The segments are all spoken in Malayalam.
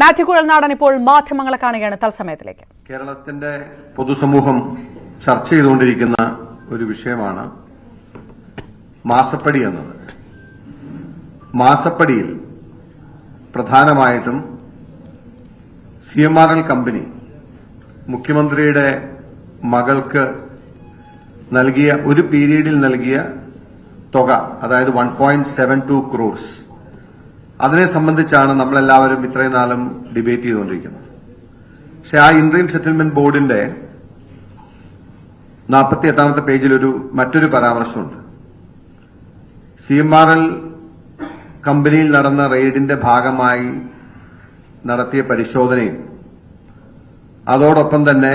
മാത്യു കുഴൽനാടൻ ഇപ്പോൾ മാധ്യമങ്ങളെ കാണുകയാണ്. തത്സമയത്തിലേക്ക്. കേരളത്തിന്റെ പൊതുസമൂഹം ചർച്ച ചെയ്തുകൊണ്ടിരിക്കുന്ന ഒരു വിഷയമാണ് മാസപ്പടി എന്നത്. മാസപ്പടിയിൽ പ്രധാനമായിട്ടും C M R L company മുഖ്യമന്ത്രിയുടെ മകൾക്ക് നൽകിയ ഒരു പീരീഡിൽ നൽകിയ തുക അതായത് one point seven two crores അതിനെ സംബന്ധിച്ചാണ് നമ്മളെല്ലാവരും ഇത്രയും നാളും ഡിബേറ്റ് ചെയ്തുകൊണ്ടിരിക്കുന്നത്. പക്ഷെ ആ ഇൻട്രീം സെറ്റിൽമെന്റ് ബോർഡിന്റെ നാൽപ്പത്തി എട്ടാമത്തെ പേജിൽ ഒരു മറ്റൊരു പരാമർശമുണ്ട്. സി എം ആർ എൽ കമ്പനിയിൽ നടന്ന റെയ്ഡിന്റെ ഭാഗമായി നടത്തിയ പരിശോധനയും അതോടൊപ്പം തന്നെ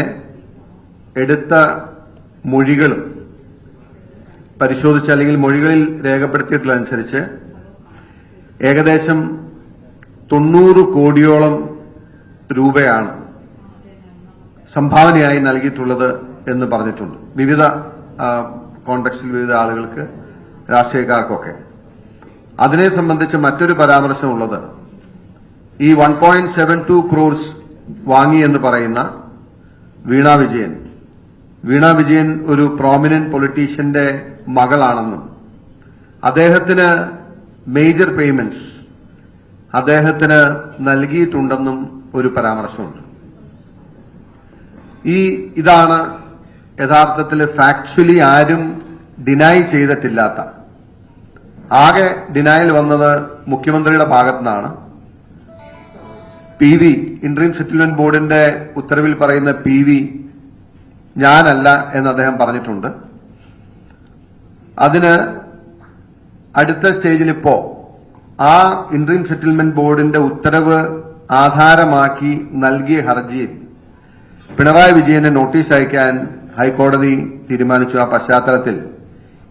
എടുത്ത മൊഴികളും പരിശോധിച്ച് അല്ലെങ്കിൽ മൊഴികളിൽ രേഖപ്പെടുത്തിയിട്ടുള്ളതനുസരിച്ച് ഏകദേശം തൊണ്ണൂറ് കോടിയോളം രൂപയാണ് സംഭാവനയായി നൽകിയിട്ടുള്ളത് എന്ന് പറഞ്ഞിട്ടുണ്ട്. വിവിധ കോണ്ടക്സ്റ്റിൽ വിവിധ ആളുകൾക്ക് രാഷ്ട്രീയക്കാർക്കൊക്കെ. അതിനെ സംബന്ധിച്ച് മറ്റൊരു പരാമർശമുള്ളത് ഈ one point seven two crores വാങ്ങി എന്ന് പറയുന്ന വീണ വിജയൻ. വീണ വിജയൻ ഒരു പ്രോമിനന്റ് പൊളിറ്റീഷ്യന്റെ മകളാണെന്നും അദ്ദേഹത്തിന് മേജർ പേയ്മെന്റ്സ് അദ്ദേഹത്തിന് നൽകിയിട്ടുണ്ടെന്നും ഒരു പരാമർശമുണ്ട്. ഈ ഇതാണ് യഥാർത്ഥത്തിൽ ഫാക്ച്വലി ആരും ഡിനൈ ചെയ്തിട്ടില്ലാത്ത ആകെ ഡിനായൽ വന്നത് മുഖ്യമന്ത്രിയുടെ ഭാഗത്തുനിന്നാണ്. പി വി ഇൻട്രീം സെറ്റിൽമെന്റ് ബോർഡിന്റെ ഉത്തരവിൽ പറയുന്ന പി വി ഞാനല്ല എന്ന് അദ്ദേഹം പറഞ്ഞിട്ടുണ്ട്. അതിന് അടുത്ത സ്റ്റേജിൽ ഇപ്പോ ആ ഇൻട്രീം സെറ്റിൽമെന്റ് ബോർഡിന്റെ ഉത്തരവ് ആധാരമാക്കി നൽകിയ ഹർജിയിൽ പിണറായി വിജയന് നോട്ടീസ് അയക്കാൻ ഹൈക്കോടതി തീരുമാനിച്ചു. ആ പശ്ചാത്തലത്തിൽ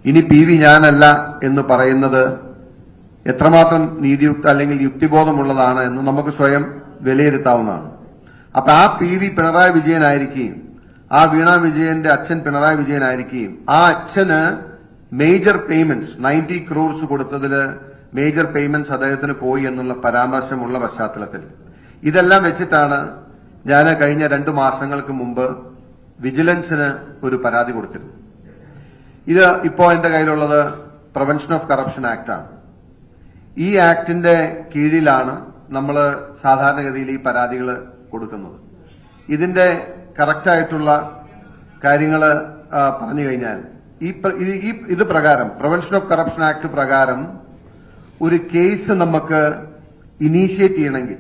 ഇനി പി വി ഞാനല്ല എന്ന് പറയുന്നത് എത്രമാത്രം നീതിയുക്ത അല്ലെങ്കിൽ യുക്തിബോധമുള്ളതാണ് എന്ന് നമുക്ക് സ്വയം വിലയിരുത്താവുന്നതാണ്. അപ്പൊ ആ പി വി പിണറായി വിജയനായിരിക്കുകയും ആ വീണ വിജയന്റെ അച്ഛൻ പിണറായി വിജയനായിരിക്കുകയും ആ അച്ഛന് മേജർ പേയ്മെന്റ്സ് നയന്റി ക്രോർസ് കൊടുത്തതിൽ മേജർ പേയ്മെന്റ്സ് അദ്ദേഹത്തിന് പോയി എന്നുള്ള പരാമർശമുള്ള പശ്ചാത്തലത്തിൽ. ഇതെല്ലാം വെച്ചിട്ടാണ് ഞാൻ കഴിഞ്ഞ രണ്ടു മാസങ്ങൾക്ക് മുമ്പ് വിജിലൻസിന് ഒരു പരാതി കൊടുത്തിരുന്നു ഇത് ഇപ്പോ എന്റെ കയ്യിലുള്ളത് പ്രവെൻഷൻ ഓഫ് കറപ്ഷൻ ആക്ട് ആണ്. ഈ ആക്ടിന്റെ കീഴിലാണ് നമ്മൾ സാധാരണഗതിയിൽ ഈ പരാതികൾ കൊടുക്കുന്നത്. ഇതിന്റെ കറക്റ്റായിട്ടുള്ള കാര്യങ്ങൾ പറഞ്ഞു കഴിഞ്ഞാൽ ഈ ഇത് പ്രകാരം പ്രിവെൻഷൻ ഓഫ് കറപ്ഷൻ ആക്ട് പ്രകാരം ഒരു കേസ് നമുക്ക് ഇനീഷ്യേറ്റ് ചെയ്യണമെങ്കിൽ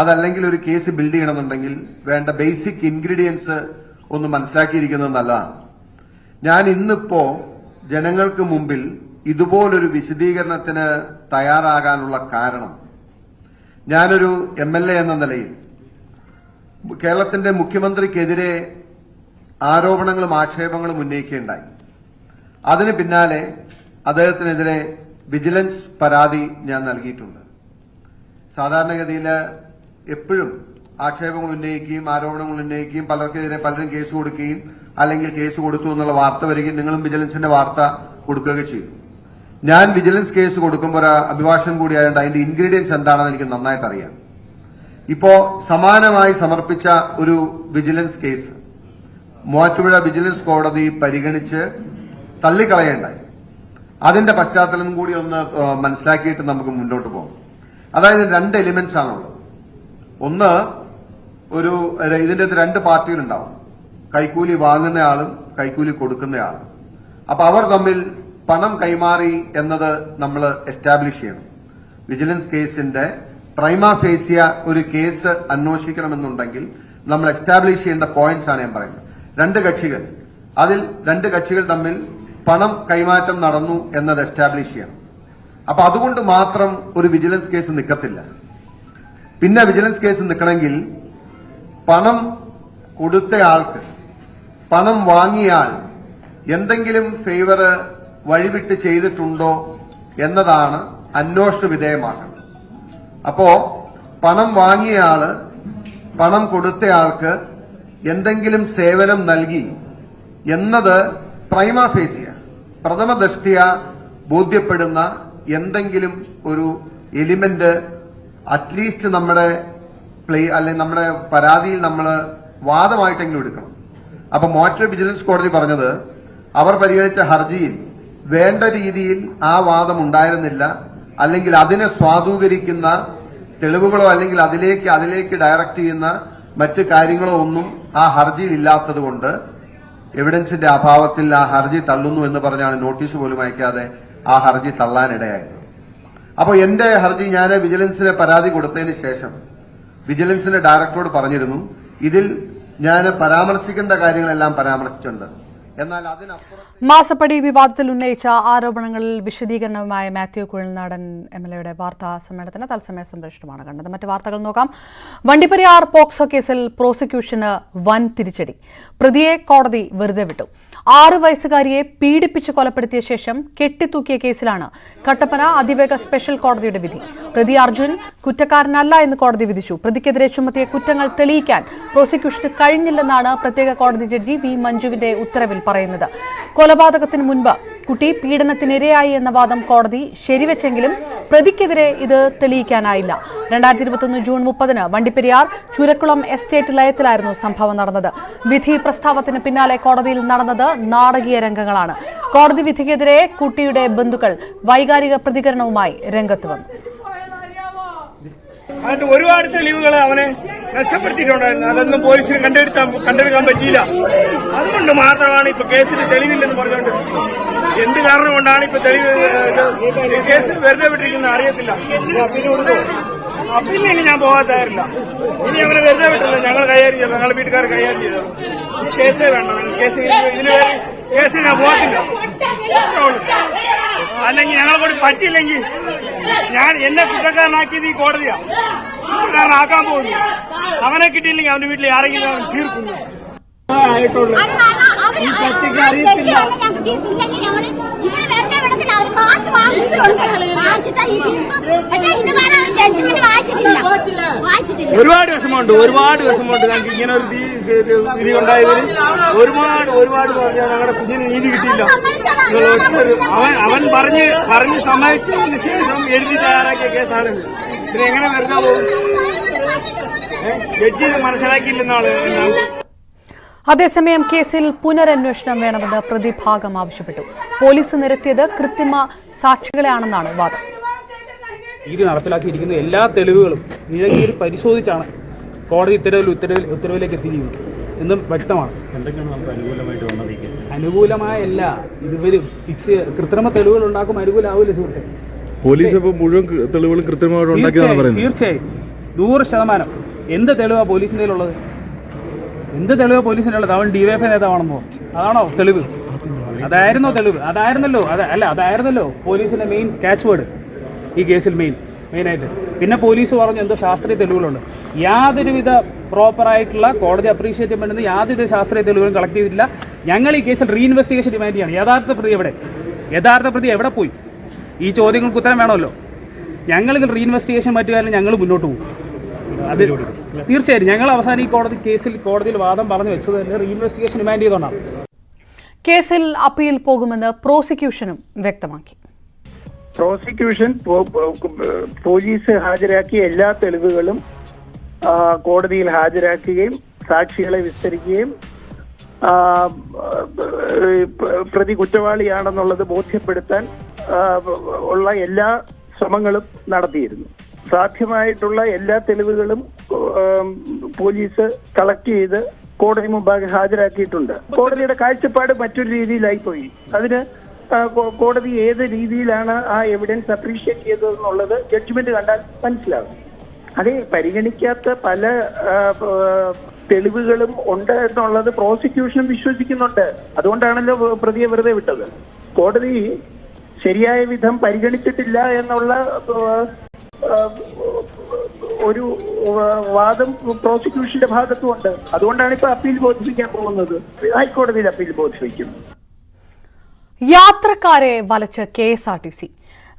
അതല്ലെങ്കിൽ ഒരു കേസ് ബിൽഡ് ചെയ്യണമെന്നുണ്ടെങ്കിൽ വേണ്ട ബേസിക് ഇൻഗ്രീഡിയൻസ് ഒന്ന് മനസ്സിലാക്കിയിരിക്കുന്നത് നല്ലതാണ്. ഞാൻ ഇന്നിപ്പോ ജനങ്ങൾക്ക് മുമ്പിൽ ഇതുപോലൊരു വിശദീകരണത്തിന് തയ്യാറാകാനുള്ള കാരണം ഞാനൊരു എം എൽ എ എന്ന നിലയിൽ കേരളത്തിന്റെ മുഖ്യമന്ത്രിക്കെതിരെ ആരോപണങ്ങളും ആക്ഷേപങ്ങളും ഉന്നയിക്കുകയുണ്ടായി. അതിന് പിന്നാലെ അദ്ദേഹത്തിനെതിരെ വിജിലൻസ് പരാതി ഞാൻ നൽകിയിട്ടുണ്ട്. സാധാരണഗതിയിൽ എപ്പോഴും ആക്ഷേപങ്ങൾ ഉന്നയിക്കുകയും ആരോപണങ്ങൾ ഉന്നയിക്കുകയും പലർക്കെതിരെ പലരും കേസ് കൊടുക്കുകയും അല്ലെങ്കിൽ കേസ് കൊടുത്തു എന്നുള്ള വാർത്ത വരികയും നിങ്ങളും വിജിലൻസിന്റെ വാർത്ത കൊടുക്കുകയൊക്കെ ചെയ്യും. ഞാൻ വിജിലൻസ് കേസ് കൊടുക്കുമ്പോൾ ഒരു അഭിഭാഷകൻ കൂടിയായതുകൊണ്ട് അതിന്റെ ഇൻഗ്രീഡിയൻസ് എന്താണെന്ന് എനിക്ക് നന്നായിട്ട് അറിയാം. ഇപ്പോ സമാനമായി സമർപ്പിച്ച ഒരു വിജിലൻസ് കേസ് മൂവാറ്റുപുഴ വിജിലൻസ് കോടതി പരിഗണിച്ച് തള്ളിക്കളയേണ്ടായി. അതിന്റെ പശ്ചാത്തലം കൂടി ഒന്ന് മനസ്സിലാക്കിയിട്ട് നമുക്ക് മുന്നോട്ട് പോകാം. അതായത് രണ്ട് എലിമെന്റ്സ് ആണുള്ളത്. ഒന്ന് ഒരു ഇതിന്റെ രണ്ട് പാർട്ടികളുണ്ടാവും. കൈക്കൂലി വാങ്ങുന്ന ആളും കൈക്കൂലി കൊടുക്കുന്ന ആളും. അപ്പൊ അവർ തമ്മിൽ പണം കൈമാറി എന്നത് നമ്മൾ എസ്റ്റാബ്ലിഷ് ചെയ്യണം. വിജിലൻസ് കേസിന്റെ പ്രൈമ ഫേസിയ ഒരു കേസ് അന്വേഷിക്കണമെന്നുണ്ടെങ്കിൽ നമ്മൾ എസ്റ്റാബ്ലിഷ് ചെയ്യേണ്ട പോയിന്റ്സ് ആണ് ഞാൻ പറയുന്നത്. രണ്ട് കക്ഷികൾ. അതിൽ രണ്ട് കക്ഷികൾ തമ്മിൽ പണം കൈമാറ്റം നടന്നു എന്നത് എസ്റ്റാബ്ലിഷ് ചെയ്യണം. അപ്പൊ അതുകൊണ്ട് മാത്രം ഒരു വിജിലൻസ് കേസ് നിൽക്കത്തില്ല പിന്നെ വിജിലൻസ് കേസ് നിൽക്കണമെങ്കിൽ പണം കൊടുത്ത ആൾക്ക് പണം വാങ്ങിയാൽ എന്തെങ്കിലും ഫേവർ വഴിവിട്ട് ചെയ്തിട്ടുണ്ടോ എന്നതാണ് അന്വേഷണ വിധേയമാക്കുന്നത് അപ്പോ പണം വാങ്ങിയയാൾ പണം കൊടുത്ത ആൾക്ക് എന്തെങ്കിലും സേവനം നൽകി എന്നത് പ്രൈമ ഫേസിയ പ്രഥമ ദൃഷ്ടിയ ബോധ്യപ്പെടുന്ന എന്തെങ്കിലും ഒരു എലിമെന്റ് അറ്റ്ലീസ്റ്റ് നമ്മുടെ പ്ലേ അല്ലെങ്കിൽ നമ്മുടെ പരാതിയിൽ നമ്മൾ വാദമായിട്ടെങ്കിലും എടുക്കണം. അപ്പൊ മോട്ടർ വിജിലൻസ് കോടതി പറഞ്ഞത് അവർ പരിഗണിച്ച ഹർജിയിൽ വേണ്ട രീതിയിൽ ആ വാദം ഉണ്ടായിരുന്നില്ല. അല്ലെങ്കിൽ അതിനെ സ്വാധൂകരിക്കുന്ന തെളിവുകളോ അല്ലെങ്കിൽ അതിലേക്ക് അതിലേക്ക് ഡയറക്റ്റ് ചെയ്യുന്ന മറ്റ് കാര്യങ്ങളോ ഒന്നും ആ ഹർജിയിൽ ഇല്ലാത്തത് കൊണ്ട് എവിഡൻസിന്റെ അഭാവത്തിൽ ആ ഹർജി തള്ളുന്നു എന്ന് പറഞ്ഞാണ് നോട്ടീസ് പോലും അയക്കാതെ ആ ഹർജി തള്ളാനിടയായത്. അപ്പോൾ എന്റെ ഹർജി ഞാൻ വിജിലൻസിന് പരാതി കൊടുത്തതിന് ശേഷം വിജിലൻസിന്റെ ഡയറക്ടറോട് പറഞ്ഞിരുന്നു ഇതിൽ ഞാൻ പരാമർശിക്കേണ്ട കാര്യങ്ങളെല്ലാം പരാമർശിച്ചിട്ടുണ്ട്. എന്നാൽ അതിനപ്പുറം മാസപ്പടി വിവാദത്തിൽ ഉന്നയിച്ച ആരോപണങ്ങളിൽ വിശദീകരണവുമായ മാത്യു കുഴൽനാടൻ എം എൽ എയുടെ വാർത്താ സമ്മേളനത്തിന് തത്സമയ സംപ്രേഷണമാണ് കണ്ടത്. മറ്റ് വാർത്തകൾ നോക്കാം. വണ്ടിപ്പെരിയാർ പോക്സോ കേസിൽ പ്രോസിക്യൂഷന് വൻ തിരിച്ചടി. പ്രതിയെ കോടതി വെറുതെ വിട്ടു. ആറ് വയസ്സുകാരിയെ പീഡിപ്പിച്ച് കൊലപ്പെടുത്തിയ ശേഷം കെട്ടിത്തൂക്കിയ കേസിലാണ് കട്ടപ്പന അതിവേഗ സ്പെഷ്യൽ കോടതിയുടെ വിധി. പ്രതി അർജുൻ കുറ്റക്കാരനല്ല എന്ന് കോടതി വിധിച്ചു. പ്രതിക്കെതിരെ ചുമത്തിയ കുറ്റങ്ങൾ തെളിയിക്കാൻ പ്രോസിക്യൂഷന് കഴിഞ്ഞില്ലെന്നാണ് പ്രത്യേക കോടതി ജഡ്ജി വി മഞ്ജുവിന്റെ ഉത്തരവിൽ പറയുന്നത്. കൊലപാതകത്തിന് മുൻപ് കുട്ടി പീഡനത്തിനിരയായി എന്ന വാദം കോടതി ശരിവെച്ചെങ്കിലും പ്രതിക്കെതിരെ ഇത് തെളിയിക്കാനായില്ല. രണ്ടായിരത്തി ഇരുപത്തൊന്ന് ജൂൺ മുപ്പതിന് വണ്ടിപ്പെരിയാർ ചുരക്കുളം എസ്റ്റേറ്റ് ലയത്തിലായിരുന്നു സംഭവം നടന്നത്. വിധി പ്രസ്താവത്തിന് പിന്നാലെ കോടതിയിൽ നടന്നത് നാടകീയ രംഗങ്ങളാണ്. കോടതി വിധിക്കെതിരെ കുട്ടിയുടെ ബന്ധുക്കൾ വൈകാരിക പ്രതികരണവുമായി രംഗത്ത് വന്നു. അതിന്റെ ഒരുപാട് തെളിവുകൾ അവനെ നഷ്ടപ്പെടുത്തിയിട്ടുണ്ടായിരുന്നു അതൊന്നും പോലീസിന് കണ്ടെടുത്താൻ കണ്ടെടുക്കാൻ പറ്റിയില്ല. അതുകൊണ്ട് മാത്രമാണ് ഇപ്പൊ കേസിൽ തെളിവില്ലെന്ന് പറഞ്ഞുകൊണ്ട് എന്ത് കാരണം കൊണ്ടാണ് ഇപ്പൊ തെളിവ് കേസ് വെറുതെ വിട്ടിരിക്കുന്നത് അറിയത്തില്ല. അപ്പീലിന് ഞാൻ പോകാത്തായിരുന്നില്ല ഇനി അവനെ വെറുതെ വിട്ടില്ല. ഞങ്ങൾ കൈകാര്യം ചെയ്തു. ഞങ്ങളുടെ വീട്ടുകാർ കൈകാര്യം ചെയ്തു. കേസേ വേണ്ട കേസിന് ഇതിന് വേണ്ടി കേസിന് ഞാൻ പോകത്തില്ല. അല്ലെങ്കിൽ ഞങ്ങളെ കൂടി പറ്റിയില്ലെങ്കിൽ ഞാൻ എന്നെ കുറ്റക്കാരനാക്കിയത് ഈ കോടതിയാണ് കുറ്റക്കാരനാക്കാൻ പോകുന്നു. അവനെ കിട്ടിയില്ലെങ്കിൽ അവന്റെ വീട്ടിൽ ആരെങ്കിലും തീർക്കുന്നു ആയിട്ടുള്ളൂ ഈ ചർച്ചയ്ക്ക് അറിയത്തില്ല. കാശ് വാങ്ങിച്ചിട്ടുണ്ട് ഒരുപാട് വിഷമമുണ്ട് ഒരുപാട് വിഷമമുണ്ട്. ഞങ്ങൾക്ക് ഇങ്ങനെ ഒരു തീ- ഇത് വിധി ഉണ്ടായതിൽ ഒരുപാട് ഒരുപാട് പറഞ്ഞാൽ ഞങ്ങളുടെ കുഞ്ഞിന് നീതി കിട്ടിയില്ല. അവൻ അവൻ പറഞ്ഞ് പറഞ്ഞ് സമ്മതിച്ചതിന് ശേഷം എഴുതി തയ്യാറാക്കിയ കേസാണ് പിന്നെ എങ്ങനെ വെറുതെ പോകും? ജഡ്ജി മനസ്സിലാക്കിയില്ലെന്നാണ് അതേസമയം കേസിൽ പുനരന്വേഷണം വേണമെന്ന് പ്രതിഭാഗം ആവശ്യപ്പെട്ടു. പോലീസ് നിരത്തിയത് കൃത്രിമ സാക്ഷികളെയാണെന്നാണ് വാദം. ഇത് നടപ്പിലാക്കിയിരിക്കുന്ന എല്ലാ തെളിവുകളും പരിശോധിച്ചാണ് കോടതി ഉത്തരവിൽ ഉത്തരവിൽ ഉത്തരവിലേക്ക് എത്തിയിരിക്കുന്നത് എന്നും വ്യക്തമാണ്. അനുകൂലമായ അല്ല ഇതുവരും ഫിക്സ് കൃത്രിമ തെളിവുകൾ ഉണ്ടാക്കും അനുകൂലമാവില്ല സുഹൃത്തെ. പോലീസ് ഇപ്പോൾ മുഴുവൻ തെളിവുകളും കൃത്യമായിട്ട് ഉണ്ടാക്കിയതാണ് പറയുന്നത്. തീർച്ചയായും നൂറ് ശതമാനം. എന്ത് തെളിവാണ് പോലീസിന്റെ ഉള്ളത് എന്ത് തെളിവ് പോലീസിനുള്ളത്? അവൻ ഡിവൈഎഫ്ഐ നേതാവാണെന്നോ? അതാണോ തെളിവ്? അതായിരുന്നോ തെളിവ്? അതായിരുന്നല്ലോ. അതെ അല്ല അതായിരുന്നല്ലോ പോലീസിന്റെ മെയിൻ ക്യാച്ച് വേർഡ് ഈ കേസിൽ മെയിൻ മെയിനായിട്ട് പിന്നെ പോലീസ് പറഞ്ഞു എന്തോ ശാസ്ത്രീയ തെളിവുകളുണ്ട്. യാതൊരുവിധ പ്രോപ്പറായിട്ടുള്ള കോടതി അപ്രീഷിയേറ്റ് ചെയ്യുന്ന യാതൊരു ശാസ്ത്രീയ തെളിവുകളും കളക്ട് ചെയ്തിട്ടില്ല. ഞങ്ങൾ ഈ കേസിൽ റീഇൻവെസ്റ്റിഗേഷൻ ഡിമാൻഡ് ചെയ്യാണ്. യഥാർത്ഥ പ്രതി എവിടെ? യഥാർത്ഥ പ്രതി എവിടെ പോയി? ഈ ചോദ്യങ്ങൾക്ക് ഉത്തരം വേണമല്ലോ. ഞങ്ങൾ ഇതിൽ റീഇൻവെസ്റ്റിഗേഷൻ പറ്റുകയാണെങ്കിൽ ഞങ്ങൾ മുന്നോട്ട് പോകും. അത് തീർച്ചയായും ഞങ്ങൾ അവസാനം ഈ കോടതി കേസിൽ കോടതിയിൽ വാദം പറഞ്ഞു വെച്ചത് തന്നെ റീഇൻവെസ്റ്റിഗേഷൻ ഡിമാൻഡ് ചെയ്തുകൊണ്ടാണ് കേസിൽ അപ്പീൽ പോകുമെന്ന് പ്രോസിക്യൂഷനും വ്യക്തമാക്കി. പ്രോസിക്യൂഷൻ പോലീസ് ഹാജരാക്കിയ എല്ലാ തെളിവുകളും കോടതിയിൽ ഹാജരാക്കുകയും സാക്ഷികളെ വിസ്തരിക്കുകയും പ്രതി കുറ്റവാളിയാണെന്നുള്ളത് ബോധ്യപ്പെടുത്താൻ ഉള്ള എല്ലാ ശ്രമങ്ങളും നടത്തിയിരുന്നു. സാധ്യമായിട്ടുള്ള എല്ലാ തെളിവുകളും പോലീസ് കളക്ട് ചെയ്ത് കോടതി മുമ്പാകെ ഹാജരാക്കിയിട്ടുണ്ട്. കോടതിയുടെ കാഴ്ചപ്പാട് മറ്റൊരു രീതിയിലായി പോയി അതിന് കോടതി ഏത് രീതിയിലാണ് ആ എവിഡൻസ് അപ്രീഷിയേറ്റ് ചെയ്തതെന്നുള്ളത് ജഡ്ജ്മെന്റ് കണ്ടാൽ മനസ്സിലാകും. അത് പരിഗണിക്കാത്ത പല തെളിവുകളും ഉണ്ട് എന്നുള്ളത് പ്രോസിക്യൂഷൻ വിശ്വസിക്കുന്നുണ്ട്. അതുകൊണ്ടാണല്ലോ പ്രതിയെ വെറുതെ വിട്ടത്. കോടതി ശരിയായ വിധം പരിഗണിച്ചിട്ടില്ല എന്നുള്ള ഒരു വാദം പ്രോസിക്യൂഷന്റെ ഭാഗത്തുമുണ്ട്. അതുകൊണ്ടാണ് ഇപ്പൊ അപ്പീൽ ബോധിപ്പിക്കാൻ പോകുന്നത്. ഹൈക്കോടതിയിൽ അപ്പീൽ ബോധിപ്പിക്കും. യാത്രക്കാരെ വലച്ച് K S R T C.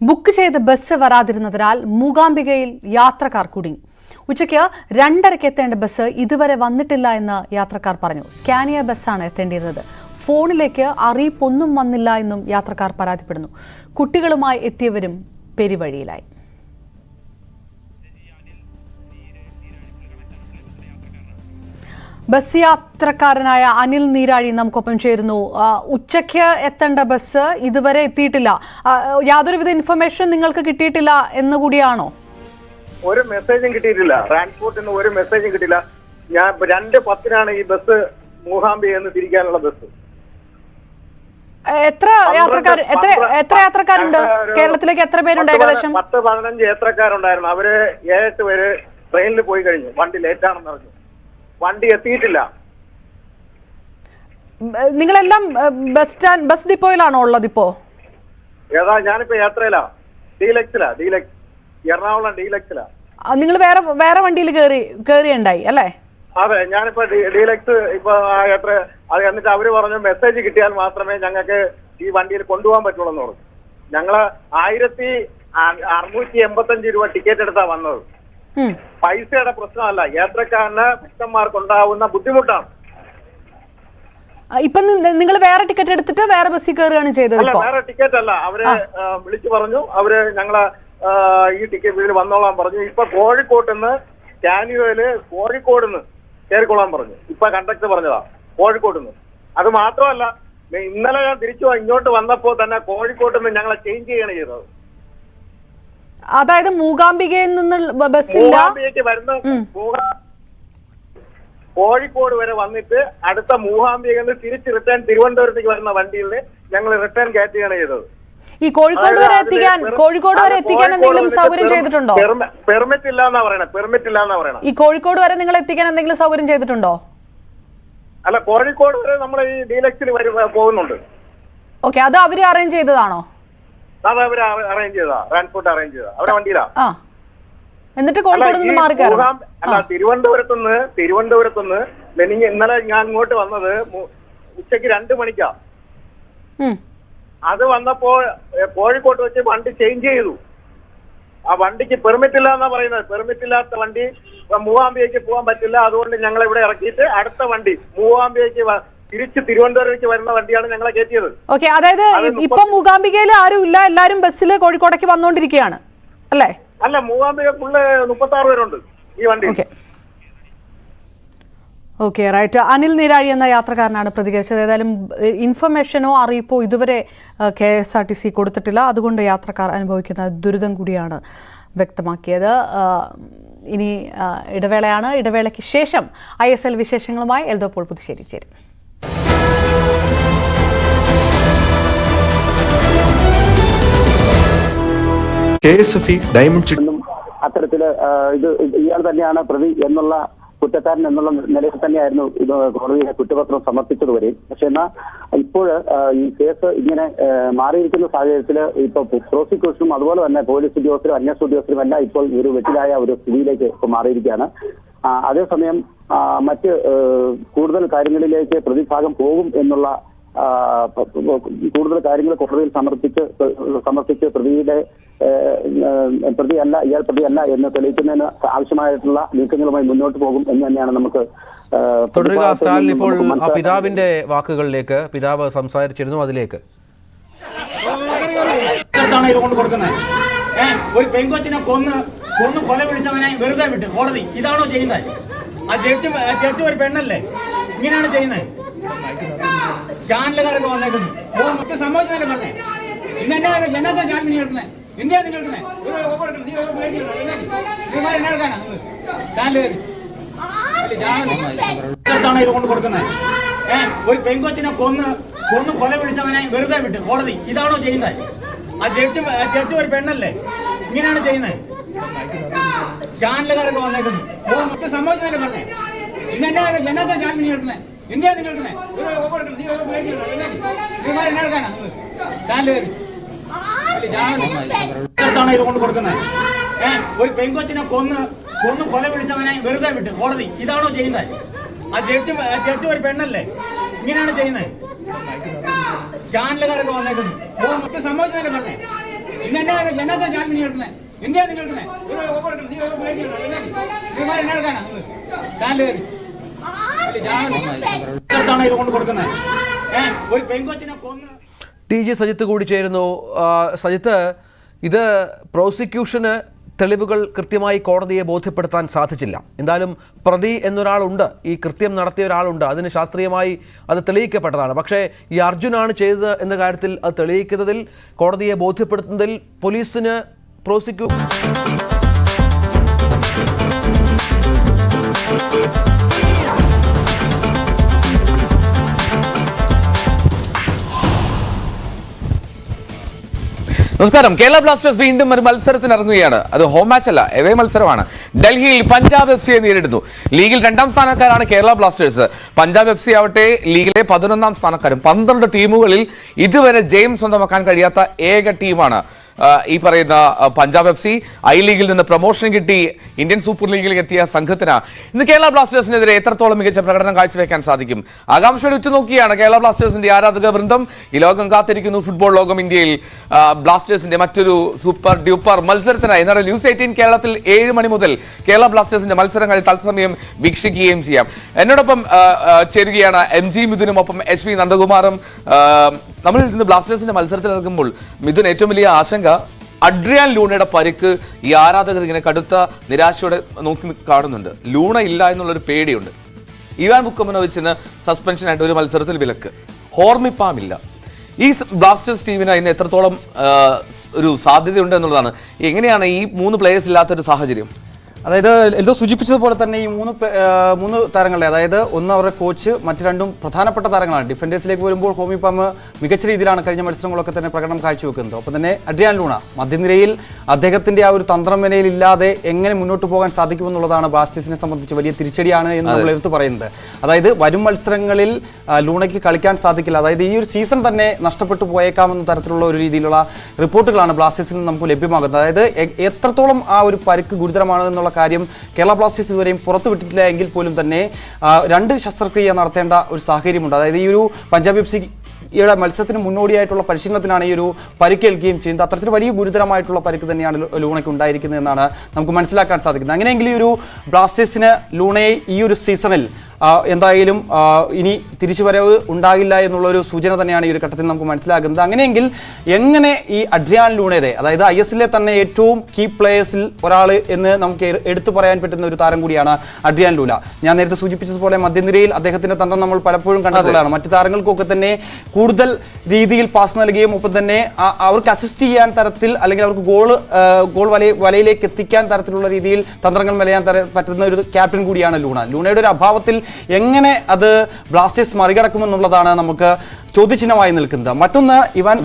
Book ചെയ്ത് ബസ് വരാതിരുന്നതിനാൽ മൂകാംബികയിൽ യാത്രക്കാർ കുടുങ്ങി. ഉച്ചയ്ക്ക് രണ്ടരയ്ക്ക് എത്തേണ്ട ബസ് ഇതുവരെ വന്നിട്ടില്ല എന്ന് യാത്രക്കാർ പറഞ്ഞു. സ്കാനിയ ബസ്സാണ് എത്തേണ്ടിയിരുന്നത്. ഫോണിലേക്ക് അറിയിപ്പൊന്നും വന്നില്ല എന്നും യാത്രക്കാർ പരാതിപ്പെടുന്നു. കുട്ടികളുമായി എത്തിയവരും പെരുവഴിയിലായി. ബസ് യാത്രക്കാരനായ അനിൽ നീരാഴി നമുക്കൊപ്പം ചേരുന്നു. ഉച്ചയ്ക്ക് എത്തേണ്ട ബസ് ഇതുവരെ എത്തിയിട്ടില്ല. യാതൊരുവിധ ഇൻഫർമേഷൻ നിങ്ങൾക്ക് കിട്ടിയിട്ടില്ല എന്ന് കൂടിയാണോ ഒരു മെസ്സേജും കിട്ടിയിട്ടില്ല. ട്രാൻസ്പോർട്ടിന് ഒരു മെസ്സേജും കിട്ടിയില്ല. ഞാൻ രണ്ട് പത്തിനാണ് ഈ ബസ് മൂഹാംബി എന്ന് തിരിക്കാനുള്ള ബസ്. എത്ര യാത്രക്കാർ എത്ര എത്ര യാത്രക്കാരുണ്ട്? കേരളത്തിലേക്ക് എത്ര പേരുണ്ട് ഏകദേശം? പത്ത് പതിനഞ്ച് യാത്രക്കാരുണ്ടായിരുന്നു. അവർ ഏഴെട്ട് പേര് ട്രെയിനിൽ പോയി കഴിഞ്ഞു. വണ്ടി ലേറ്റ് ആണെന്ന് പറഞ്ഞു വണ്ടി എത്തിയിട്ടില്ല. നിങ്ങളെല്ലാം ബസ് സ്റ്റാൻഡ് ബസ് ഡിപ്പോയിലാണോ ഉള്ളത് ഇപ്പോ? ഏതാ ഞാനിപ്പോ യാത്രയിലാ. ഡീലക്സിലാ ഡീലക്സ്. എറണാകുളം ഡീലക്സിലാ. നിങ്ങൾ വേറെ വേറെ വണ്ടിയിൽ കയറി കയറിയുണ്ടായി അല്ലേ? അതെ ഞാനിപ്പോ ഡീലക്സ് ഇപ്പൊ യാത്ര അത് എന്നിട്ട് അവർ പറഞ്ഞു മെസ്സേജ് കിട്ടിയാൽ മാത്രമേ ഞങ്ങൾക്ക് ഈ വണ്ടിയിൽ കൊണ്ടുപോകാൻ പറ്റുള്ളൂ എന്ന് പറഞ്ഞു. ഞങ്ങൾ ആയിരത്തി അറുന്നൂറ്റി അറുന്നൂറ്റി എൺപത്തഞ്ച് രൂപ ടിക്കറ്റ് എടുത്താ വന്നത്. പൈസയുടെ പ്രശ്നമല്ല. യാത്രക്കാരന് ഭക്തന്മാർക്ക് ഉണ്ടാവുന്ന ബുദ്ധിമുട്ടാണ് ഇപ്പൊ നിങ്ങൾ വേറെ ടിക്കറ്റ് എടുത്തിട്ട് വേറെ ബസ്സിൽ കയറുകയാണ് ചെയ്തത് വേറെ ടിക്കറ്റ് അല്ല. അവർ വിളിച്ചു പറഞ്ഞു. അവർ ഞങ്ങളെ ഈ ടിക്കറ്റ് ഇതിൽ വന്നോളാൻ പറഞ്ഞു. ഇപ്പൊ കോഴിക്കോട്ട് നിന്ന് കാനുവയിൽ കോഴിക്കോട് നിന്ന് കയറിക്കൊള്ളാൻ പറഞ്ഞു. ഇപ്പൊ കണ്ടക്ടർ പറഞ്ഞതാ. കോഴിക്കോട്ട് നിന്ന് അത് മാത്രമല്ല ഇന്നലെ ഞാൻ തിരിച്ചു ഇങ്ങോട്ട് വന്നപ്പോ തന്നെ കോഴിക്കോട്ട് നിന്ന് ഞങ്ങളെ ചേഞ്ച് ചെയ്യാണ് ചെയ്തത്. അതായത് മൂകാംബികയിൽ നിന്നുള്ള ബസ്സില്ല. വരുന്ന കോഴിക്കോട് വരെ വന്നിട്ട് അടുത്ത മൂകാംബികയിൽ നിന്ന് തിരിച്ച് റിട്ടേൺ തിരുവനന്തപുരത്തേക്ക് വരുന്ന വണ്ടിയിൽ ഞങ്ങൾ റിട്ടേൺ കയറ്റുകയാണ് ചെയ്തത്. ഈ കോഴിക്കോട് വരെ എത്തിക്കാൻ കോഴിക്കോട് വരെ എത്തിക്കാൻ എന്തെങ്കിലും സൗകര്യം ചെയ്തിട്ടുണ്ടോ? പെർമിറ്റ് ഇല്ല എന്നാ പറയണേ പെർമിറ്റ് ഇല്ല എന്നാ പറയണേ. ഈ കോഴിക്കോട് വരെ നിങ്ങൾ എത്തിക്കാൻ എന്തെങ്കിലും സൗകര്യം ചെയ്തിട്ടുണ്ടോ? അല്ല കോഴിക്കോട് വരെ നമ്മൾ ഈ ഡീലക്സിൽ പോകുന്നുണ്ട്. ഓക്കെ അത് അവർ അറേഞ്ച് ചെയ്തതാണോ? അത് അവർ അറേഞ്ച് ചെയ്താ ട്രാൻസ്പോർട്ട് അറേഞ്ച് ചെയ്താ അവരെ വണ്ടിയിലാ. എന്നിട്ട് കോഴിക്കോട് നിന്ന് മാറി അല്ല തിരുവനന്തപുരത്തുനിന്ന് തിരുവനന്തപുരത്തുനിന്ന് ലെനിങ് ഇന്നലെ ഞാൻ ഇങ്ങോട്ട് വന്നത് ഉച്ചയ്ക്ക് രണ്ട് മണിക്കാ. അത് വന്നപ്പോ കോഴിക്കോട്ട് വെച്ച് വണ്ടി ചേഞ്ച് ചെയ്തു. ആ വണ്ടിക്ക് പെർമിറ്റ് ഇല്ല എന്നാ പറയുന്നത്. പെർമിറ്റ് ഇല്ലാത്ത വണ്ടി പോവാൻ പോകാൻ പറ്റില്ല. അതുകൊണ്ട് ഞങ്ങൾ ഇവിടെ ഇറക്കിയിട്ട് അടുത്ത വണ്ടി മൂവാംബിയക്ക് വ- തിരിച്ച് തിരുവനന്തപുരത്തേക്ക് വരുന്ന വണ്ടിയാണ് ഞങ്ങളെ കയറ്റിയത്. ഓക്കെ അതായത് അത് ഇപ്പൊ മൂകാംബികയിൽ ആരും ഇല്ല എല്ലാരും ബസ്സിൽ കോഴിക്കോടേക്ക് വന്നുകൊണ്ടിരിക്കുകയാണ് അല്ലേ? അല്ല മൂകാംബിക ഫുള്ള് മുപ്പത്തി ആറ് പേരുണ്ട് ഈ വണ്ടി. Okay okay right Anil Neerazhi എന്ന യാത്രക്കാരനാണ് പ്രതികരിച്ചത്. ഏതായാലും ഇൻഫർമേഷനോ അറിയിപ്പോ ഇതുവരെ K S R T C കൊടുത്തിട്ടില്ല. അതുകൊണ്ട് യാത്രക്കാർ അനുഭവിക്കുന്ന ദുരിതം കൂടിയാണ് വ്യക്തമാക്കിയത്. ഇനി ഇടവേളയാണ്. ഇടവേളയ്ക്ക് ശേഷം ഐ എസ് എൽ വിശേഷങ്ങളുമായി എൽദോപ്പോൾ പുതുശ്ശേരി ചേരും. ഡയമണ്ട് എന്നും അത്തരത്തിൽ ഇത് ഇയാൾ തന്നെയാണ് പ്രതി എന്നുള്ള കുറ്റക്കാരൻ എന്നുള്ള നിലയിൽ തന്നെയായിരുന്നു ഇത് കോടതിയിലെ കുറ്റപത്രം സമർപ്പിച്ചതുവരെ. പക്ഷെ എന്നാൽ ഇപ്പോൾ ഈ കേസ് ഇങ്ങനെ മാറിയിരിക്കുന്ന സാഹചര്യത്തിൽ ഇപ്പൊ പ്രോസിക്യൂഷനും അതുപോലെ തന്നെ പോലീസ് ഉദ്യോഗസ്ഥരും അന്വേഷണ ഉദ്യോഗസ്ഥരും എല്ലാം ഇപ്പോൾ ഒരു വെട്ടിലായ ഒരു സ്ഥിതിയിലേക്ക് ഇപ്പൊ മാറിയിരിക്കുകയാണ്. അതേസമയം മറ്റ് കൂടുതൽ കാര്യങ്ങളിലേക്ക് പ്രതിഭാഗം പോകും എന്നുള്ള കൂടുതൽ കാര്യങ്ങൾ കോടതിയിൽ സമർപ്പിച്ച് സമർപ്പിച്ച് പ്രതിയുടെ പ്രതിയല്ല ഇയാൾ പ്രതിയല്ല എന്ന് തെളിയിക്കുന്നതിന് ആവശ്യമായിട്ടുള്ള നീക്കങ്ങളുമായി മുന്നോട്ട് പോകും എന്ന് തന്നെയാണ് നമുക്ക് തുടരുക സ്റ്റാലിൻ ഇപ്പോൾ ആ പിതാവിന്റെ വാക്കുകളിലേക്ക് പിതാവ് സംസാരിച്ചിരുന്നു അതിലേക്ക്. ഒരു പെങ്കൊച്ചിനെ കൊന്ന് കൊന്ന് കൊല വിളിച്ചവനെ വെറുതെ വിട്ട് കോടതി ഇതാണോ ചെയ്യുന്നത്? ആ ജഡ്ജ് ജഡ്ജ് ഒരു പെണ്ണല്ലേ? ഇങ്ങനെയാണ് ചെയ്യുന്നത്. ചാനലുകാരൊക്കെ വന്നേക്കുന്നു. ഓ മൊത്തം സംഭവിച്ചതല്ലേ പറഞ്ഞേ ഇന്ന് എന്നെ എന്നത്തെ ചാനൽ എടുക്കുന്നത് എന്തിനാ നിങ്ങൾ നീ കൊണ്ട് കൊടുക്കുന്നത്. ഏ ഒരു പെങ്കൊച്ചിനെ കൊന്ന് കൊന്ന് കൊല വിളിച്ചവനെ വെറുതെ വിട്ട് കോടതി. ഇതാണോ ചെയ്യുന്നത്? ആ ജഡ്ജ് ജഡ്ജ് ഒരു പെണ്ണല്ലേ? ഇങ്ങനെയാണ് ചെയ്യുന്നത്. ചാനലുകാരൊക്കെ വന്നേക്കുന്നു. ഓ സംഭവിച്ചതല്ലേ പറഞ്ഞേ ഇന്ന് എന്നെ എന്നാ ചാനൽ നീട്ടുന്നത് എടുക്കുന്നത് എന്തിനാ നിങ്ങൾ നീ? എടുക്കാനാ? ചാനൽ ചാനലുകാർ ാണ് ഇത് കൊണ്ട് കൊടുക്കുന്നത്? ഏ ഒരു പെങ്കൊച്ചിനെ കൊന്ന് കൊന്ന് കൊല വിളിച്ചവനെ വെറുതെ വിട്ട് കോടതി. ഇതാണോ ചെയ്യുന്നത്? ആ ജഡ്ജ് ജഡ്ജ് ഒരു പെണ്ണല്ലേ? ഇങ്ങനെയാണ് ചെയ്യുന്നത്. ചാനലുകാരൊക്കെ വന്നേക്കുന്നു. ഓ മൊത്തം സംഭവിച്ചതല്ലേ പറഞ്ഞേ? ഇന്ന് എന്നാ എന്നത്തെ ചാനൽ നിങ്ങൾ എടുക്കുന്നത് എന്തിനാ നിങ്ങൾ എടുക്കുന്നത് നീ. എന്നാ? എന്നെ ാണ് ഇത് കൊണ്ട് കൊടുക്കുന്നത്? ഏ ഒരു പെങ്കൊച്ചിനെ കൊന്ന് ടി ജി സജിത്ത് കൂടി ചേരുന്നു. സജിത്ത് ഇത് പ്രോസിക്യൂഷന് തെളിവുകൾ കൃത്യമായി കോടതിയെ ബോധ്യപ്പെടുത്താൻ സാധിച്ചില്ല. എന്തായാലും പ്രതി എന്നൊരാളുണ്ട്. ഈ കൃത്യം നടത്തിയ ഒരാളുണ്ട്. അതിന് ശാസ്ത്രീയമായി അത് തെളിയിക്കപ്പെട്ടതാണ്. പക്ഷേ ഈ അർജുനാണ് ചെയ്തത് എന്ന കാര്യത്തിൽ അത് തെളിയിക്കുന്നതിൽ കോടതിയെ ബോധ്യപ്പെടുത്തുന്നതിൽ പോലീസിന് പ്രോസിക്യൂ നമസ്കാരം. കേരള ബ്ലാസ്റ്റേഴ്സ് വീണ്ടും ഒരു മത്സരത്തിന് ഇറങ്ങുകയാണ് അത് ഹോം മാച്ച് അല്ല എവേ മത്സരമാണ്. ഡൽഹിയിൽ പഞ്ചാബ് എഫ് സിയെ നേരിടുന്നു. ലീഗിൽ രണ്ടാം സ്ഥാനക്കാരാണ് Kerala Blasters. Punjab F C ആവട്ടെ ലീഗിലെ പതിനൊന്നാം സ്ഥാനക്കാരും പന്ത്രണ്ട് ടീമുകളിൽ ഇതുവരെ ജയം സ്വന്തമാക്കാൻ കഴിയാത്ത ഏക ടീമാണ് ഈ പറയുന്ന പഞ്ചാബ് എഫ് സി ഐ ലീഗിൽ നിന്ന് പ്രൊമോഷൻ കിട്ടി. ഇന്ത്യൻ സൂപ്പർ ലീഗിലേക്ക് എത്തിയ സംഘത്തിന് ഇന്ന് കേരള ബ്ലാസ്റ്റേഴ്സിനെതിരെ എത്രത്തോളം മികച്ച പ്രകടനം കാഴ്ചവെക്കാൻ സാധിക്കും? ആകാംക്ഷയുടെ ഉറ്റുനോക്കിയാണ് കേരള ബ്ലാസ്റ്റേഴ്സിന്റെ ആരാധക വൃന്ദം. ഈ ലോകം കാത്തിരിക്കുന്നു ഫുട്ബോൾ ലോകം ഇന്ത്യയിൽ. ബ്ലാസ്റ്റേഴ്സിന്റെ മറ്റൊരു സൂപ്പർ ഡ്യൂപ്പർ മത്സരത്തിനായി എന്നാൽ ന്യൂസ് എയ്റ്റീൻ കേരളത്തിൽ ഏഴ് മണി മുതൽ കേരള ബ്ലാസ്റ്റേഴ്സിന്റെ മത്സരങ്ങൾ തത്സമയം വീക്ഷിക്കുകയും ചെയ്യാം. എന്നോടൊപ്പം ചേരുകയാണ് എം ജി മിഥുനും ഒപ്പം എച്ച് വി നന്ദകുമാറും. നമ്മൾ ഇന്ന് ബ്ലാസ്റ്റേഴ്സിന്റെ മത്സരത്തിൽ ഇറങ്ങുമ്പോൾ മിഥുൻ ഏറ്റവും വലിയ ആശങ്ക അഡ്രിയാൻ ലൂണയുടെ പരിക്ക് ഈ ആരാധകർ ഇങ്ങനെ കടുത്ത നിരാശയോടെ നോക്കി കാണുന്നുണ്ട്. ലൂണ ഇല്ല എന്നുള്ളൊരു പേടിയുണ്ട്. ഇവാൻ ബുക്കമനോവിച്ചിന് സസ്പെൻഷനായിട്ട് ഒരു മത്സരത്തിൽ വിലക്ക്. ഹോർമിപ്പാമില്ല. ഈ ബ്ലാസ്റ്റേഴ്സ് ടീമിന് അതിന് എത്രത്തോളം ഒരു സാധ്യതയുണ്ട് എന്നുള്ളതാണ്. എങ്ങനെയാണ് ഈ മൂന്ന് പ്ലേയേഴ്സ് ഇല്ലാത്തൊരു സാഹചര്യം? അതായത് എന്തോ സൂചിപ്പിച്ചതുപോലെ തന്നെ ഈ മൂന്ന് മൂന്ന് താരങ്ങളുടെ അതായത് ഒന്ന് അവരുടെ കോച്ച് മറ്റു രണ്ടും പ്രധാനപ്പെട്ട താരങ്ങളാണ്. ഡിഫൻഡേഴ്സിലേക്ക് വരുമ്പോൾ ഹോമി പാമ്പ് മികച്ച രീതിയിലാണ് കഴിഞ്ഞ മത്സരങ്ങളൊക്കെ തന്നെ പ്രകടനം കാഴ്ചവെക്കുന്നത്. ഒപ്പം തന്നെ അഡ്രിയാൻ ലൂണ മധ്യനിരയിൽ അദ്ദേഹത്തിന്റെ ആ ഒരു തന്ത്രം വിനയിൽ ഇല്ലാതെ എങ്ങനെ മുന്നോട്ട് പോകാൻ സാധിക്കുമെന്നുള്ളതാണ് ബ്ലാസ്റ്റേഴ്സിനെ സംബന്ധിച്ച് വലിയ തിരിച്ചടിയാണ് എന്ന് നമ്മൾ എടുത്തു പറയുന്നത്. അതായത് വരും മത്സരങ്ങളിൽ ലൂണയ്ക്ക് കളിക്കാൻ സാധിക്കില്ല. അതായത് ഈ ഒരു സീസൺ തന്നെ നഷ്ടപ്പെട്ടു പോയേക്കാമെന്ന തരത്തിലുള്ള ഒരു രീതിയിലുള്ള റിപ്പോർട്ടുകളാണ് ബ്ലാസ്റ്റേഴ്സിൽ നിന്ന് നമുക്ക് ലഭ്യമാകുന്നത്. അതായത് എത്രത്തോളം ആ ഒരു പരുക്ക് ഗുരുതരമാണ് എന്നുള്ള കാര്യം കേരള ബ്ലാസ്റ്റേഴ്സ് ഇതുവരെയും പുറത്തുവിട്ടിട്ടില്ല എങ്കിൽ പോലും തന്നെ രണ്ട് ശസ്ത്രക്രിയ നടത്തേണ്ട ഒരു സാഹചര്യമുണ്ട്. അതായത് ഈ ഒരു പഞ്ചാബ് എഫ് സി മത്സരത്തിന് മുന്നോടിയായിട്ടുള്ള പരിശീലനത്തിനാണ് ഈ ഒരു പരിക്കേൽക്കുകയും ചെയ്യുന്നത്. അത്തരത്തിൽ വലിയ ഗുരുതരമായിട്ടുള്ള പരിക്ക് തന്നെയാണ് ലൂണയ്ക്ക് ഉണ്ടായിരിക്കുന്നത് എന്നാണ് നമുക്ക് മനസ്സിലാക്കാൻ സാധിക്കുന്നത്. അങ്ങനെയെങ്കിൽ ഈ ഒരു ബ്ലാസ്റ്റേഴ്സിന് ലൂണയെ ഈ ഒരു സീസണിൽ എന്തായാലും ഇനി തിരിച്ചുവരവ് ഉണ്ടാകില്ല എന്നുള്ളൊരു സൂചന തന്നെയാണ് ഈ ഒരു ഘട്ടത്തിൽ നമുക്ക് മനസ്സിലാകുന്നത്. അങ്ങനെയെങ്കിൽ എങ്ങനെ ഈ അഡ്രിയാൻ ലൂണയുടെ അതായത് ഐ എസിലെ തന്നെ ഏറ്റവും കീ പ്ലേയേഴ്സിൽ ഒരാൾ എന്ന് നമുക്ക് എടുത്തു പറയാൻ പറ്റുന്ന ഒരു താരം കൂടിയാണ് അഡ്രിയാൻ ലൂല. ഞാൻ നേരത്തെ സൂചിപ്പിച്ചതുപോലെ മധ്യനിരയിൽ അദ്ദേഹത്തിന്റെ തന്ത്രം നമ്മൾ പലപ്പോഴും കണ്ടിട്ടുള്ളതാണ്. മറ്റു താരങ്ങൾക്കൊക്കെ തന്നെ കൂടുതൽ രീതിയിൽ പാസ് നൽകുകയും ഒപ്പം തന്നെ അവർക്ക് അസിസ്റ്റ് ചെയ്യാൻ തരത്തിൽ അല്ലെങ്കിൽ അവർക്ക് ഗോൾ ഗോൾ വല വലയിലേക്ക് എത്തിക്കാൻ തരത്തിലുള്ള രീതിയിൽ തന്ത്രങ്ങൾ മെലയാൻ പറ്റുന്ന ഒരു ക്യാപ്റ്റൻ കൂടിയാണ് ലൂണ. ലൂണയുടെ ഒരു അഭാവത്തിൽ എങ്ങനെ അത് ബ്ലാസ്റ്റേഴ്സ് മറികടക്കുമെന്നുള്ളതാണ് നമുക്ക് ചോദ്യചിഹ്നമായി നിൽക്കുന്നത്. മറ്റൊന്ന് ഇവാൻ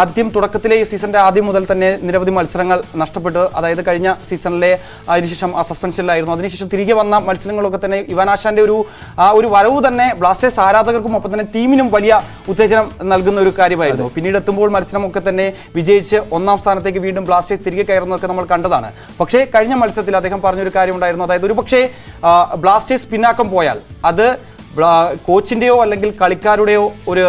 ആദ്യം തുടക്കത്തിലെ ഈ സീസണിന്റെ ആദ്യം മുതൽ തന്നെ നിരവധി മത്സരങ്ങൾ നഷ്ടപ്പെട്ടു. അതായത് കഴിഞ്ഞ സീസണിലെ അതിനുശേഷം ആ സസ്പെൻഷനിലായിരുന്നു അതിനുശേഷം തിരികെ വന്ന മത്സരങ്ങളൊക്കെ തന്നെ ഇവാൻ ആശാന്റെ ഒരു ആ ഒരു വരവ് തന്നെ ബ്ലാസ്റ്റേഴ്സ് ആരാധകർക്കും ഒപ്പം തന്നെ ടീമിനും വലിയ ഉത്തേജനം നൽകുന്ന ഒരു കാര്യമായിരുന്നു. പിന്നീട് എത്തുമ്പോൾ മത്സരമൊക്കെ തന്നെ വിജയിച്ച് ഒന്നാം സ്ഥാനത്തേക്ക് വീണ്ടും ബ്ലാസ്റ്റേഴ്സ് തിരികെ കയറുന്നതൊക്കെ നമ്മൾ കണ്ടതാണ്. പക്ഷേ കഴിഞ്ഞ മത്സരത്തിൽ അദ്ദേഹം പറഞ്ഞൊരു കാര്യം ഉണ്ടായിരുന്നു. അതായത് ഒരു പക്ഷേ ബ്ലാസ്റ്റേഴ്സ് പിന്നാക്കം പോയാൽ അത് കോച്ചിന്റെയോ അല്ലെങ്കിൽ കളിക്കാരുടെയോ ഒരു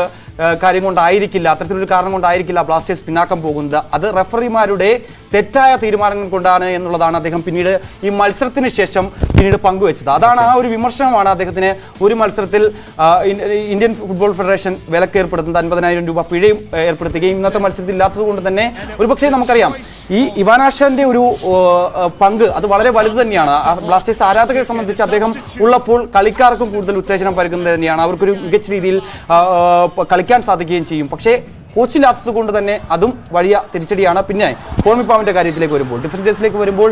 കാര്യം കൊണ്ടായിരിക്കില്ല അത്തരത്തിലൊരു കാരണം കൊണ്ടായിരിക്കില്ല ബ്ലാസ്റ്റേഴ്സ് പിന്നാക്കം പോകുന്നത്. അത് റഫറിമാരുടെ തെറ്റായ തീരുമാനങ്ങൾ കൊണ്ടാണ് എന്നുള്ളതാണ് അദ്ദേഹം പിന്നീട് ഈ മത്സരത്തിന് ശേഷം പിന്നീട് പങ്കുവെച്ചത്. അതാണ് ആ ഒരു വിമർശനമാണ് അദ്ദേഹത്തിന് ഒരു മത്സരത്തിൽ ഇന്ത്യൻ ഫുട്ബോൾ ഫെഡറേഷൻ വിലക്കേർപ്പെടുത്തുന്നത് അൻപതിനായിരം രൂപ പിഴയും ഏർപ്പെടുത്തുകയും ഇന്നത്തെ മത്സരത്തിൽ ഇല്ലാത്തത് കൊണ്ട് തന്നെ ഒരുപക്ഷേ നമുക്കറിയാം ഈ ഇവാനാഷന്റെ ഒരു പങ്ക് അത് വളരെ വലുത് തന്നെയാണ്. ആ ബ്ലാസ്റ്റേഴ്സ് ആരാധകരെ സംബന്ധിച്ച് അദ്ദേഹം ഉള്ളപ്പോൾ കളിക്കാർക്കും കൂടുതൽ ഉത്തേജനം പരുക്കുന്നത് തന്നെയാണ്. അവർക്കൊരു മികച്ച രീതിയിൽ കളിക്കാൻ സാധിക്കുകയും ചെയ്യും. പക്ഷേ കോച്ചില്ലാത്തത് കൊണ്ട് തന്നെ അതും വലിയ തിരിച്ചടിയാണ്. പിന്നെ ഹോർമിപ്പാമിന്റെ കാര്യത്തിലേക്ക് വരുമ്പോൾ ഡിഫൻസേഴ്സിലേക്ക് വരുമ്പോൾ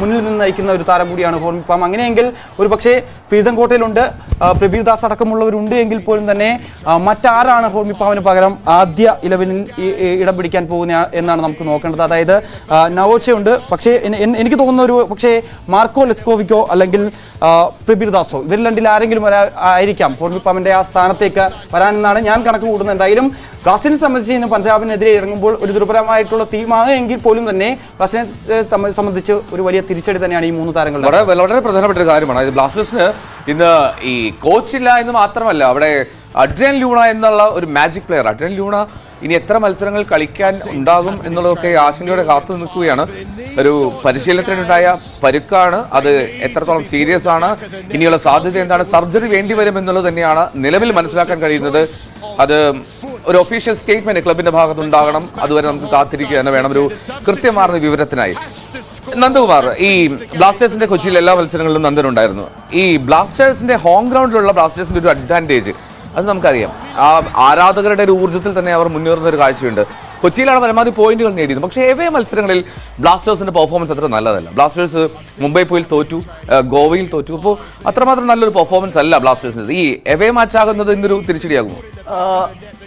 മുന്നിൽ നിന്ന് നയിക്കുന്ന ഒരു താരം കൂടിയാണ് ഹോർമിപ്പാം അങ്ങനെയെങ്കിൽ ഒരു പക്ഷേ പ്രീതംകോട്ടയിലുണ്ട് പ്രബീർ ദാസ് അടക്കമുള്ളവരുണ്ട് എങ്കിൽ പോലും തന്നെ മറ്റാരാണ് ഹോർമിപ്പാമിന് പകരം ആദ്യ ഇലവനിൽ ഇടം പിടിക്കാൻ പോകുന്ന എന്നാണ് നമുക്ക് നോക്കേണ്ടത്. അതായത് നവോച്ചയുണ്ട്. പക്ഷേ എനിക്ക് തോന്നുന്ന ഒരു പക്ഷേ മാർക്കോ ലെസ്കോവിക്കോ അല്ലെങ്കിൽ പ്രബീർ ദാസോ ഇവരിൽ രണ്ടിൽ ആരെങ്കിലും ആയിരിക്കാം ഹോർമിപ്പാമിന്റെ ആ സ്ഥാനത്തേക്ക് വരാനെന്നാണ് ഞാൻ കണക്ക് കൂടുന്നത് എന്തായാലും ഗാസിനെ സംബന്ധിച്ച് ഇന്ന് പഞ്ചാബിനെതിരെ ഇറങ്ങുമ്പോൾ ഒരു ദുർബലമായിട്ടുള്ള ടീമാണ് എങ്കിൽ പോലും തന്നെ ബ്ലാസ്റ്റിനെ ഏഹ്, സംബന്ധിച്ച് ഒരു വലിയ തിരിച്ചടി തന്നെയാണ് ഈ മൂന്ന് താരങ്ങൾ വളരെ വളരെ പ്രധാനപ്പെട്ട ഒരു കാര്യമാണ്. അതായത് ബ്ലാസ്റ്റേഴ്സിന് ഇന്ന് ഈ കോച്ചില്ല എന്ന് മാത്രമല്ല അവിടെ അഡ്രിയൻ ലൂണ എന്നുള്ള ഒരു മാജിക് പ്ലെയർ അഡ്രിയൻ ലൂണ ഇനി എത്ര മത്സരങ്ങൾ കളിക്കാൻ ഉണ്ടാകും എന്നുള്ളതൊക്കെ ആശങ്കയോടെ കാത്തു നിൽക്കുകയാണ്. ഒരു പരിശീലനത്തിനുണ്ടായ പരുക്കാണ്. അത് എത്രത്തോളം സീരിയസ് ആണ് ഇനിയുള്ള സാധ്യത എന്താണ് സർജറി വേണ്ടി വരും എന്നുള്ളത് തന്നെയാണ് നിലവിൽ മനസ്സിലാക്കാൻ കഴിയുന്നത്. അത് ഒരു ഒഫീഷ്യൽ സ്റ്റേറ്റ്മെന്റ് ക്ലബിന്റെ ഭാഗത്തുണ്ടാകണം. അതുവരെ നമുക്ക് കാത്തിരിക്കുക തന്നെ വേണം ഒരു കൃത്യമാർന്ന വിവരത്തിനായി. നന്ദകുമാർ ഈ ബ്ലാസ്റ്റേഴ്സിന്റെ കൊച്ചിയിൽ എല്ലാ മത്സരങ്ങളിലും നന്ദൻ ഉണ്ടായിരുന്നു. ഈ ബ്ലാസ്റ്റേഴ്സിന്റെ ഹോം ഗ്രൗണ്ടിലുള്ള ബ്ലാസ്റ്റേഴ്സിന്റെ ഒരു അഡ്വാന്റേജ് അത് നമുക്കറിയാം. ആ ആരാധകരുടെ ഒരു ഊർജത്തിൽ തന്നെ അവർ മുന്നേറുന്ന ഒരു കാഴ്ചയുണ്ട്. കൊച്ചിയിലാണ് പരമാവധി പോയിന്റുകൾ നേടിയത്. പക്ഷേ എവേ മത്സരങ്ങളിൽ ബ്ലാസ്റ്റേഴ്സിന്റെ പെർഫോമൻസ് അത്ര നല്ലതല്ല. ബ്ലാസ്റ്റേഴ്സ് മുംബൈ പോയിൽ തോറ്റു ഗോവയിൽ തോറ്റു. അപ്പോൾ അത്രമാത്രം നല്ലൊരു പെർഫോമൻസ് അല്ല ബ്ലാസ്റ്റേഴ്സിന് ഈ എവേ മാച്ച് ആകുന്നത് ഇന്നൊരു തിരിച്ചടിയാകുമോ?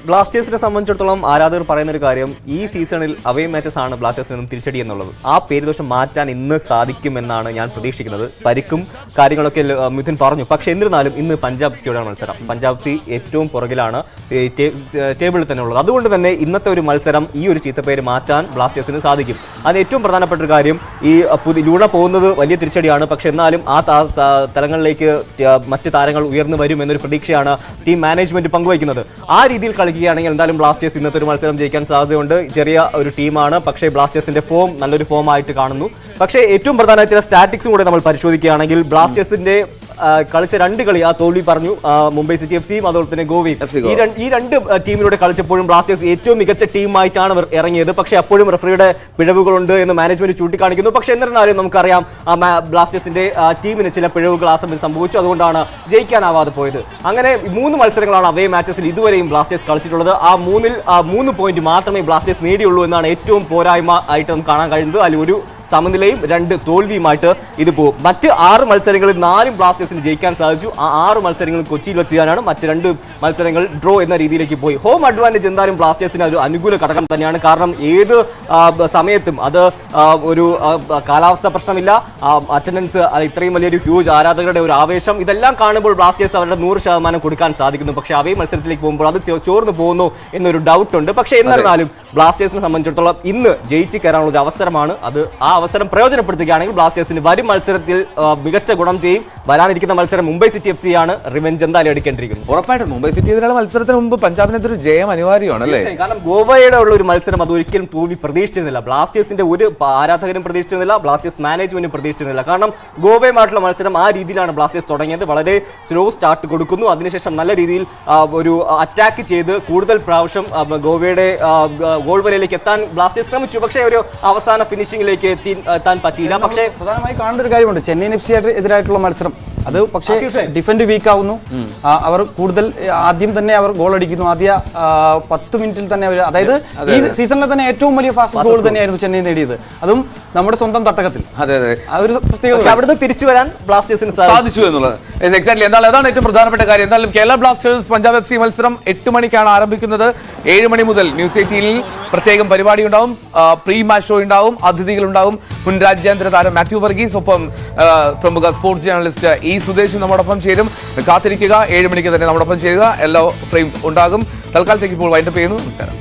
ബ്ലാസ്റ്റേഴ്സിനെ സംബന്ധിച്ചിടത്തോളം ആരാധകർ പറയുന്ന ഒരു കാര്യം ഈ സീസണിൽ അവേ മാച്ചസ് ആണ് ബ്ലാസ്റ്റേഴ്സിനും തിരിച്ചടി എന്നുള്ളത്. ആ പേര് ദോഷം മാറ്റാൻ ഇന്ന് സാധിക്കുമെന്നാണ് ഞാൻ പ്രതീക്ഷിക്കുന്നത്. പരിക്കും കാര്യങ്ങളൊക്കെ മിഥുൻ പറഞ്ഞു. പക്ഷേ എന്നിരുന്നാലും ഇന്ന് പഞ്ചാബ് സിയോടാണ് മത്സരം. പഞ്ചാബ് സി ഏറ്റവും പുറകിലാണ് ടേബിളിൽ തന്നെ ഉള്ളത്. അതുകൊണ്ട് തന്നെ ഇന്നത്തെ ഒരു മത്സരം ഈ ഒരു ചീത്തപ്പേര് മാറ്റാൻ ബ്ലാസ്റ്റേഴ്സിന് സാധിക്കും. അതിന് ഏറ്റവും പ്രധാനപ്പെട്ട ഒരു കാര്യം ഈ പുതിയ ലൂണ പോകുന്നത് വലിയ തിരിച്ചടിയാണ്. പക്ഷേ എന്നാലും ആ തലങ്ങളിലേക്ക് മറ്റ് താരങ്ങൾ ഉയർന്നു വരും എന്നൊരു പ്രതീക്ഷയാണ് ടീം മാനേജ്മെന്റ് പങ്കുവയ്ക്കുന്നത്. ആ രീതിയിൽ കളിക്കുകയാണെങ്കിൽ എന്തായാലും ബ്ലാസ്റ്റേഴ്സ് ഇന്നത്തെ ഒരു മത്സരം ജയിക്കാൻ സാധ്യതയുണ്ട്. ചെറിയ ഒരു ടീമാണ്. പക്ഷേ ബ്ലാസ്റ്റേഴ്സിന്റെ ഫോം നല്ലൊരു ഫോം ആയിട്ട് കാണുന്നു. പക്ഷേ ഏറ്റവും പ്രധാന ചില സ്റ്റാറ്റിക്സും കൂടെ നമ്മൾ പരിശോധിക്കുകയാണെങ്കിൽ ബ്ലാസ്റ്റേഴ്സിന്റെ കളിച്ച രണ്ട് കളി ആ തോൽവി പറഞ്ഞു. മുംബൈ സിറ്റി എഫ് സിയും അതുപോലെ തന്നെ ഗോവയും. ഈ രണ്ട് ഈ രണ്ട് ആ, ടീമിലൂടെ കളിച്ചപ്പോഴും ബ്ലാസ്റ്റേഴ്സ് ഏറ്റവും മികച്ച ടീമായിട്ടാണ് അവർ ഇറങ്ങിയത്. പക്ഷേ അപ്പോഴും റഫറിയുടെ പിഴവുകളുണ്ട് എന്ന് മാനേജ്മെന്റ് ചൂണ്ടിക്കാണിക്കുന്നു. പക്ഷേ എന്നിരുന്നാലും നമുക്കറിയാം ബ്ലാസ്റ്റേഴ്സിന്റെ ടീമിന് ചില പിഴവുകൾ ആ സമയത്ത് സംഭവിച്ചു. അതുകൊണ്ടാണ് ജയിക്കാനാവാതെ പോയത്. അങ്ങനെ മൂന്ന് മത്സരങ്ങളാണ് അവേ മാച്ചസിൽ ഇതുവരെയും ബ്ലാസ്റ്റേഴ്സ് കളിച്ചിട്ടുള്ളത്. ആ മൂന്നിൽ ആ മൂന്ന് പോയിന്റ് മാത്രമേ ബ്ലാസ്റ്റേഴ്സ് നേടിയുള്ളൂ എന്നാണ് ഏറ്റവും പോരായ്മ ആയിട്ട് നമുക്ക് കാണാൻ കഴിയുന്നത്. അതിൽ ഒരു സമനിലയും രണ്ട് തോൽവിയുമായിട്ട് ഇത് പോകും. മറ്റ് ആറ് മത്സരങ്ങളിൽ നാലും ബ്ലാസ്റ്റേഴ്സിന് ജയിക്കാൻ സാധിച്ചു. ആ ആറ് മത്സരങ്ങളും കൊച്ചിയിൽ വെച്ച് ചെയ്യാനാണ് മറ്റ് രണ്ട് മത്സരങ്ങൾ ഡ്രോ എന്ന രീതിയിലേക്ക് പോയി. ഹോം അഡ്വാന്റേജ് എന്തായാലും ബ്ലാസ്റ്റേഴ്സിന് ഒരു അനുകൂല ഘടകം തന്നെയാണ്. കാരണം ഏത് സമയത്തും അത് ഒരു കാലാവസ്ഥ പ്രശ്നമില്ല. അറ്റൻഡൻസ് ഇത്രയും വലിയൊരു ഹ്യൂജ് ആരാധകരുടെ ഒരു ആവേശം. ഇതെല്ലാം കാണുമ്പോൾ ബ്ലാസ്റ്റേഴ്സ് അവരുടെ നൂറ് ശതമാനം കൊടുക്കാൻ സാധിക്കുന്നു. പക്ഷേ അവേ മത്സരത്തിലേക്ക് പോകുമ്പോൾ അത് ചോർന്നു പോകുന്നു എന്നൊരു ഡൗട്ട് ഉണ്ട്. പക്ഷേ എന്നിരുന്നാലും ബ്ലാസ്റ്റേഴ്സിനെ സംബന്ധിച്ചിടത്തോളം ഇന്ന് ജയിച്ച് കയറാനുള്ള ഒരു അവസരമാണ്. അത് ആ അവസരം പ്രയോജനപ്പെടുത്തുകയാണെങ്കിൽ ബ്ലാസ്റ്റേഴ്സിന് വരും മത്സരത്തിൽ മികച്ച ഗുണം ചെയ്യും. വരാനിരിക്കുന്ന മത്സരം മുംബൈ സിറ്റി എഫ് സി ആണ്. റിവെഞ്ച് എന്തായാലും എടുക്കേണ്ടിയിരിക്കുന്നു. ഉറപ്പായിട്ടും മുംബൈ സിറ്റി എതിരായ മത്സരത്തിന് മുമ്പ് പഞ്ചാബിനെതിരെ ഒരു ജയം അനിവാര്യമാണ് അല്ലേ കാരണം ഗോവയുടെ ഉള്ള ഒരു മത്സരം അത് ഒരിക്കലും തോൽവി പ്രതീക്ഷിച്ചിരുന്നില്ല. ബ്ലാസ്റ്റേഴ്സിന്റെ ഒരു ആരാധകരും പ്രതീക്ഷിച്ചിരുന്നില്ല. ബ്ലാസ്റ്റേഴ്സ് മാനേജ്മെന്റും പ്രതീക്ഷിച്ചിരുന്നില്ല. കാരണം ഗോവയുമായിട്ടുള്ള മത്സരം ആ രീതിയിലാണ് ബ്ലാസ്റ്റേഴ്സ് തുടങ്ങിയത്. വളരെ സ്ലോ സ്റ്റാർട്ട് കൊടുക്കുന്നു. അതിനുശേഷം നല്ല രീതിയിൽ ഒരു അറ്റാക്ക് ചെയ്ത് കൂടുതൽ പ്രാവശ്യം ഗോവയുടെ ഗോൾ വരയിലേക്ക് എത്താൻ ബ്ലാസ്റ്റേഴ്സ് ശ്രമിച്ചു. പക്ഷേ ഒരു അവസാന ഫിനിഷിംഗിലേക്ക് എത്തി. എത്താൻ പറ്റിയില്ല. പക്ഷേ പ്രധാനമായി കാണേണ്ട ഒരു കാര്യമുണ്ട് ചെന്നൈയിൻ എഫ് സി എതിരായിട്ടുള്ള മത്സരം. അത് പക്ഷേ. ഡിഫൻഡ് വീക്ക് ആവുന്നു അവർ കൂടുതൽ ആദ്യം തന്നെ അവർ ഗോൾ അടിക്കുന്നു. ആദ്യ പത്ത് മിനിറ്റിൽ തന്നെ അവർ അതായത് ഈ സീസണിലെ തന്നെ ഏറ്റവും വലിയ ഫാസ്റ്റ് ഗോൾ തന്നെയായിരുന്നു ചെന്നൈ നേടിയത്. അതും നമ്മുടെ സ്വന്തം തട്ടകത്തിൽ. അതെ അതെ. ആ ഒരു പ്രത്യേക അവിടുന്ന് തിരിച്ചു വരാൻ ബ്ലാസ്റ്റേഴ്സിന് സാധിച്ചു. സാധിച്ചു എന്നുള്ളത്. എക്സാക്ട്ലി എന്നാൽ അതാണ് ഏറ്റവും പ്രധാനപ്പെട്ട കാര്യം. എന്തായാലും Kerala Blasters Punjab F C മത്സരം എട്ട് മണിക്കാണ് ആരംഭിക്കുന്നത്. ഏഴ് മണി മുതൽ ന്യൂസ് എയ്റ്റീനിൽ പ്രത്യേകം പരിപാടി ഉണ്ടാവും പ്രീ മാച്ച് ഷോ ഉണ്ടാവും. അതിഥികൾ ഉണ്ടാവും മുൻ രാജ്യാന്തര താരം മാത്യു വർഗീസ് ഒപ്പം പ്രമുഖ സ്പോർട്സ് ജേർണലിസ്റ്റ് ഇ സുദേശ് നമ്മോടൊപ്പം ചേരും. കാത്തിരിക്കുക ഏഴ് മണിക്ക് തന്നെ നമ്മോടൊപ്പം ചെയ്യുക എല്ലാ ഫ്രെയിംസ് ഉണ്ടാകും. തൽക്കാലത്തേക്ക് ഇപ്പോൾ വൈൻഡപ്പ് ചെയ്യുന്നു. നമസ്കാരം.